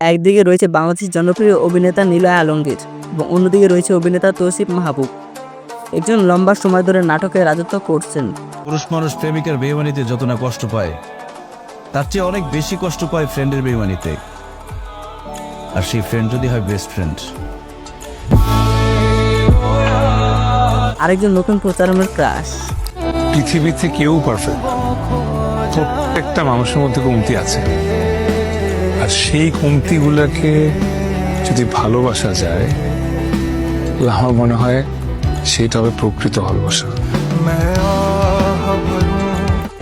একদিকে রয়েছে বাংলাদেশের জনপ্রিয় অভিনেতা নীলয় আলমগীর এবং অন্যদিকে রয়েছে অভিনেতা তৌসিফ মাহবুব। একজন লম্বা সময় ধরে নাটকে রাজত্ব করছেন। পুরুষ মানুষ প্রেমিকের বেইমানিতে যত না কষ্ট পায় তার চেয়ে অনেক বেশি কষ্ট পায় ফ্রেন্ডের বেইমানিতে। আর সেই ফ্রেন্ড যদি হয় বেস্ট ফ্রেন্ড আরেকজন নতুন প্রচারণের ক্রাশ পৃথিবীতে কেউ পারফেক্ট প্রত্যেকটা মানুষের মধ্যে কমতি আছে। আর সেই কমতিগুলোকে যদি ভালোবাসা যায় তাহলে আমার মনে হয় সেটা হবে প্রকৃত ভালোবাসা।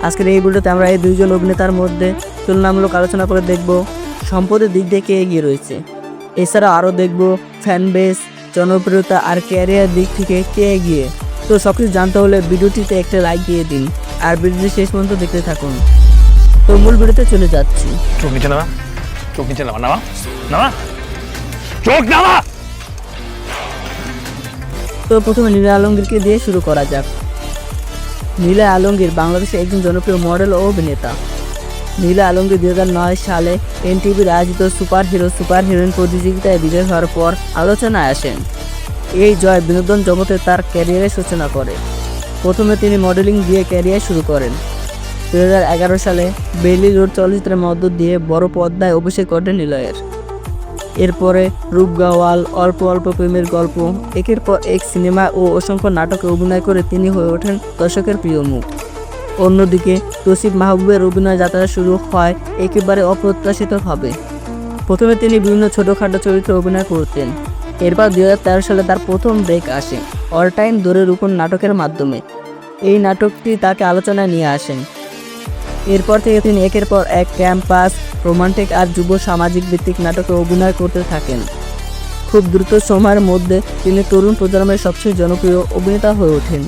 আজকের এই ভিডিওতে আমরা এই দুইজন অভিনেতার মধ্যে তুলনামূলক আলোচনা করে দেখব সম্পদের দিক দিয়ে কে এগিয়ে রয়েছে। এছাড়া আরও দেখব ফ্যান বেস জনপ্রিয়তা আর ক্যারিয়ার দিক থেকে কে এগিয়ে। তো সব কিছু জানতে হলে ভিডিওটিতে একটা লাইক দিয়ে দিন আর ভিডিওটি শেষ পর্যন্ত দেখতে থাকুন। তো মূল ভিডিওতে চলে যাচ্ছি। নিচে নামা চোখ নিচে নামা নামা নামা। চোখ নামা! তো প্রথমে নীলা আলমগীরকে দিয়ে শুরু করা যাক। নীলা আলমগীর বাংলাদেশের একজন জনপ্রিয় মডেল ও অভিনেতা। নীলা আলমগীর দুই নয় সালে এনটিভির আয়োজিত সুপার হিরো সুপার হিরোইন প্রতিযোগিতায় বিজয় হওয়ার পর আলোচনায় আসেন। এই জয় বিনোদন জগতে তার ক্যারিয়ারের সূচনা করে। প্রথমে তিনি মডেলিং দিয়ে ক্যারিয়ার শুরু করেন। দু হাজার এগারো সালে বেলি রোড চলচ্চিত্রের মধ্য দিয়ে বড় পর্দায় অভিষেক ঘটে নিলয়ের। এরপরে রূপগাওয়াল, অল্প অল্প প্রেমের গল্প, একের পর এক সিনেমা ও অসংখ্য নাটকে অভিনয় করে তিনি হয়ে ওঠেন দর্শকের প্রিয় মুখ। অন্যদিকে তসিফ মাহবুবের অভিনয় যাত্রা শুরু হয় একেবারে অপ্রত্যাশিতভাবে। প্রথমে তিনি বিভিন্ন ছোটোখাটো চরিত্রে অভিনয় করতেন। এরপর দু হাজার তেরো সালে তার প্রথম ব্রেক আসে, অল টাইম দৌড়ের উপর নাটকের মাধ্যমে। এই নাটকটি তাকে আলোচনায় নিয়ে আসেন। এরপর থেকে তিনি একের পর এক ক্যাম্পাস রোমান্টিক আর যুব সামাজিক ভিত্তিক নাটকে অভিনয় করতে থাকেন। খুব দ্রুত সময়ের মধ্যে তিনি তরুণ প্রজন্মের সবচেয়ে জনপ্রিয় অভিনেতা হয়ে ওঠেন।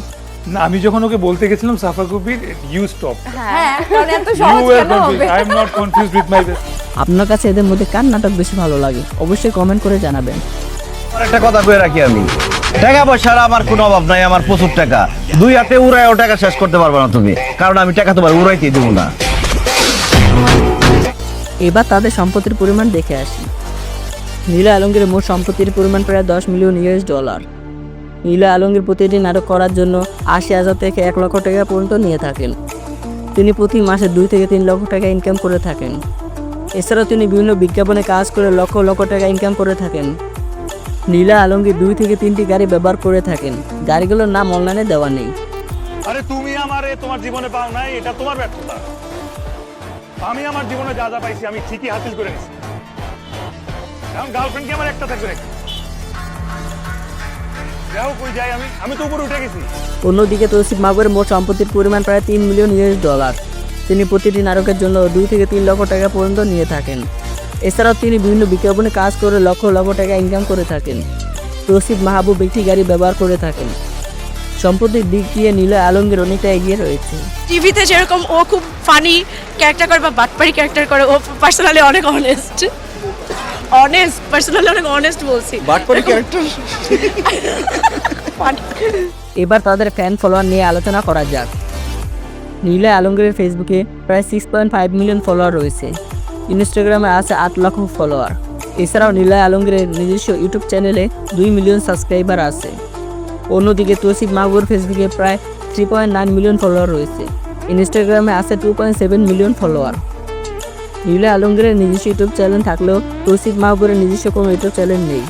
না আমি যখন ওকে বলতে গেছিলাম সাফার কবির ইউ স্টপ হ্যাঁ উইথ মাই আপনার কাছে এদের মধ্যে কার নাটক বেশি ভালো লাগে? অবশ্যই কমেন্ট করে জানাবেন। একটা কথা কয়ে রাখি আমি। টাকা পয়সার আমার কোনো অভাব নাই, আমার প্রচুর টাকা। দুই হাতে উড়ায়ও টাকা শেষ করতে পারবে না তুমি। কারণ আমি টাকা তোমার উড়াইতে দেবো না। এবার তাদের সম্পত্তির পরিমাণ দেখে আসি। নীলা আলমগীরের মোট সম্পত্তির পরিমাণ প্রায় দশ million US dollar. Nila Alamgir প্রতিটি নাটক করার জন্য আশি হাজার থেকে এক লক্ষ টাকা পর্যন্ত নিয়ে থাকেন। তিনি প্রতি মাসে দুই থেকে তিন লক্ষ টাকা ইনকাম করে থাকেন। এছাড়াও তিনি বিভিন্ন বিজ্ঞাপনে কাজ করে লক্ষ লক্ষ টাকা ইনকাম করে থাকেন। নীলা আলমগীর দুই থেকে তিনটি গাড়ি ব্যবহার করে থাকেন। গাড়িগুলোর নাম অনলাইনে দেওয়া নেই। আরে তুমি আমারে তোমার জীবনে পাও নাই এটা তোমার ব্যর্থতা। আমি আমার জীবনে যা যা পাইছি আমি ঠিকই হাসিল করে নিছি এখন গার্লফ্রেন্ড কি আমার একটা থাকবে নাকি? অন্যদিকে তৌসিফ মাহবুবের মোট সম্পত্তির পরিমাণ প্রায় তিন মিলিয়ন ইউএস ডলার। তিনি প্রতিটি নাটকের জন্য দুই থেকে তিন লক্ষ টাকা পর্যন্ত নিয়ে থাকেন। এছাড়াও তিনি বিভিন্ন বিজ্ঞাপনে কাজ করে লক্ষ লক্ষ টাকা ইনকাম করে থাকেন। তৌসিফ মাহবুব একটি গাড়ি ব্যবহার করে থাকেন। সম্পত্তির দিক দিয়ে নীলা আলমগীর অনেকটা এগিয়ে রয়েছে। টিভিতে যেরকম ও খুব ফানি ক্যারেক্টার করে বা বাটপারি ক্যারেক্টার করে ও পার্সোনালি অনেক অনেস্ট অনেস্ট পার্সোনালি অনেক অনেস্ট বলছি। বাটপারি ক্যারেক্টার এবার তাদের ফ্যান ফলোয়ার নিয়ে আলোচনা করা যাক। নীলা আলমগীরের ফেসবুকে প্রায় six point five million follower রয়েছে। ইনস্টাগ্রামে আছে আট লক্ষ ফলোয়ার এছাড়াও নীলা আলমগীরের নিজস্ব ইউটিউব চ্যানেলে দুই মিলিয়ন সাবস্ক্রাইবার আছে। অন্যদিকে তৌসিফ মাহবুর ফেসবুকে প্রায় three point nine million follower রয়েছে। ইনস্টাগ্রামে আছে two point seven million follower Nila আলমগীরের নিজস্ব ইউটিউব চ্যানেল থাকলেও তৌসিফ মাহবুরের নিজস্ব কোনো ইউটিউব চ্যানেল নেই।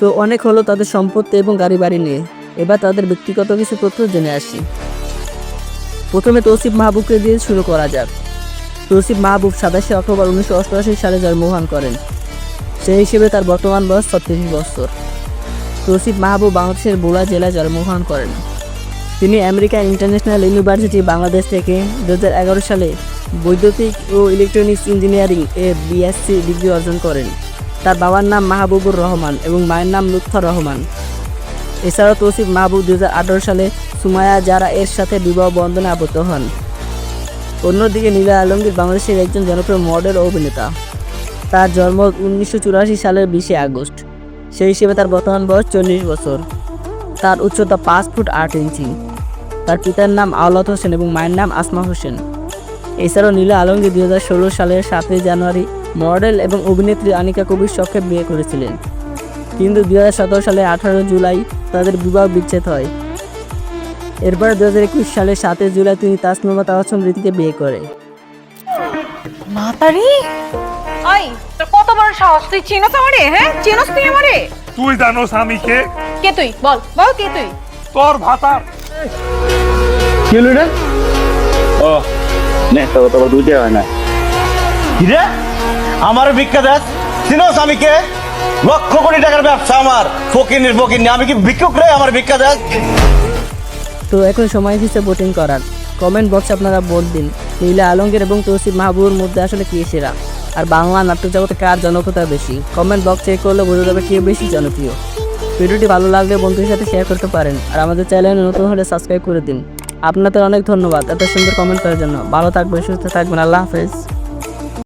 তো অনেক হলো তাদের সম্পত্তি এবং গাড়ি বাড়ি নিয়ে। এবার তাদের ব্যক্তিগত কিছু তথ্য জেনে আসি। প্রথমে তৌসিফ মাহবুবকে দিয়ে শুরু করা যাক। তৌসিফ মাহবুব সাতাশে অক্টোবর উনিশশো অষ্টআশি সালে জন্মগ্রহণ করেন। সেই হিসেবে তার বর্তমান বয়স ছত্রিশ বছর। তৌসিফ মাহবুব বাংলাদেশের বোলা জেলায় জন্মগ্রহণ করেন। তিনি আমেরিকান ইন্টারন্যাশনাল ইউনিভার্সিটি বাংলাদেশ থেকে দু হাজার এগারো সালে বৈদ্যুতিক ও ইলেকট্রনিক্স ইঞ্জিনিয়ারিং এ বিএসসি ডিগ্রি অর্জন করেন। তার বাবার নাম মাহবুবুর রহমান এবং মায়ের নাম লুৎফা রহমান। এছাড়াও তৌসিফ মাহবুব দু হাজার আঠারো সালে সুমায়া যারা এর সাথে বিবাহ বন্ধনে আবদ্ধ হন। অন্যদিকে নীলা আলমগীর বাংলাদেশের একজন জনপ্রিয় মডেল অভিনেতা। তার জন্ম উনিশশো চুরাশি সালের বিশে আগস্ট। সেই হিসেবে তার বর্তমান বয়স চল্লিশ বছর। তার উচ্চতা পাঁচ ফুট আট ইঞ্চি। তার পিতার নাম আওলাদ হোসেন এবং মায়ের নাম আসমা হোসেন। এছাড়াও নীলা আলমগীর দু হাজার ষোলো সালের সাতই জানুয়ারি মডেল এবং অভিনেত্রী আনিকা কবির শখে বিয়ে করেছিলেন। কিন্তু দুই হাজার সতেরো সালে আঠারো জুলাই তাদের বিবাহ বিচ্ছেদ হয়। এরপরে দু হাজার একুশ সালের সাতই জুলাই তিনি তাসনুমা তাওয়াসুম রীতিকে বিয়ে করে। মাতারি? আই তোর কত বড় সাহস? তুই চিনোস আমারে হ্যাঁ? চিনোস তুই আমারে? তুই জানোস আমি কে? কে তুই? বল বল কে তুই? তোর ভাতার কি হলো রে? ও নে তো তো দুইটা হয় না। কি রে? আমার ভিক্ষা দেশ চিনোস আমি কে? লক্ষ কোটি টাকার ব্যবসা আমার। ফকিনির ফকিনি আমি কি ভিক্ষুক রে? আমার ভিক্ষা দেশ তো এখন সময় এসেছে ভোটিং করার। কমেন্ট বক্সে আপনারা ভোট দিন। নীলা আলমগীর এবং তৌসিফ মাহবুবের মধ্যে আসলে কে সেরা? আর বাংলা নাট্য জগতে কার জনপ্রিয়তা বেশি? কমেন্ট বক্স চেক করলে বোঝা যাবে কে বেশি জনপ্রিয়। ভিডিওটি ভালো লাগলে বন্ধুদের সাথে শেয়ার করতে পারেন। আর আমাদের চ্যানেলে নতুন হলে সাবস্ক্রাইব করে দিন। আপনাদের অনেক ধন্যবাদ এত সুন্দর কমেন্ট করার জন্য। ভালো থাকবেন, সুস্থ থাকবেন। আল্লাহ হাফেজ।